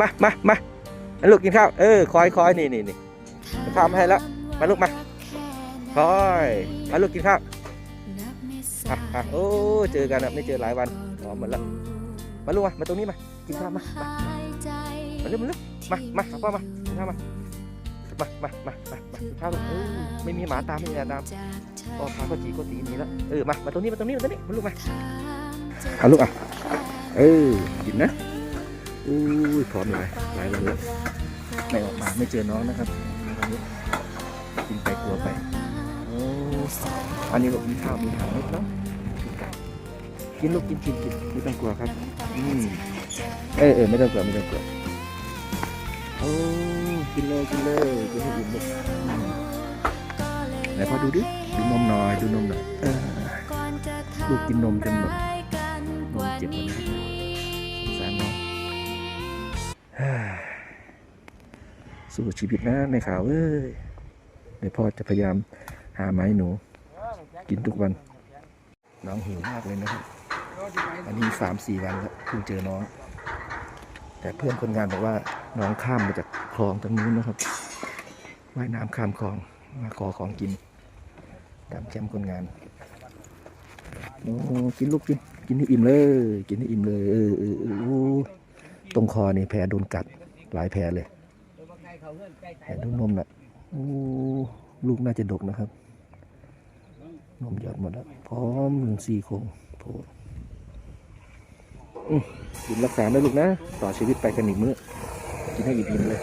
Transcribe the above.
มามามาลูกกินข้าว เออคอยคอยนี่นี่นี่ข้าวมาให้แล้ว มาลูกมาคอย มาลูกกินข้าวอะอะโอ้เจอกันนะไม่เจอหลายวันหอมหมดแล้วมาลูกมา มาตรงนี้มา กินข้าวมา มามาเร็วมาเร็วมา มาพ่อมากินข้าวมามามามามามากินข้าวลูกเออไม่มีหมาตามไม่มีหมาตามพ่อพาก็จีก็ตีนีแล้ว เออ มา มาตรงนี้ มาตรงนี้ มาตรงนี้ มาลูกมาเอาลูกอะเออกินนะ อุ้ยพร้อมหลายหลายวันแล้วไม่ออกมาไม่เจอน้องนะครับวันนี้กินไปกลัวไปโอ้อันนี้ลูกมีข้าวมีหางไหมครับกินลูกกินกินกินไม่ต้องกลัวครับอืมเออเออไม่ต้องกลัวไม่ต้องกลัวโอ้กินเลยกินเลยกินให้อิ่มเลยอืมไหนพอดูดิดูนมหน่อยดูนมหน่อยเออลูกกินนมจนแบบ สู้ชีวิตนะในข่าวเอ้ยเดี๋ยวพ่อจะพยายามหาไม้หนู กินทุกวัน น้องหิวมากเลยนะครับ อันนี้สามสี่วันแล้วเพิ่งเจอน้อง แต่เพื่อนคนงานบอกว่าน้องข้ามมาจากคลองตรงนู้นนะครับว่ายน้ำข้ามคลองมาขอของกิน ตามแคมป์คนงานโอ้กินลูกกินกินให้อิ่มเลย กินให้อิ่มเลยเออเออเออโอ้ตรงคอนี่แผลโดนกัดหลายแผลเลย แผลดูนมน่ะโอ้ลูกน่าจะดกนะครับ นมหยอดหมดแล้ว พร้อมหนึ่งสี่โครงโผล่กินรักษาได้ลูกนะ ต่อชีวิตไปกันอีกมื้อกินให้อิ่มเลย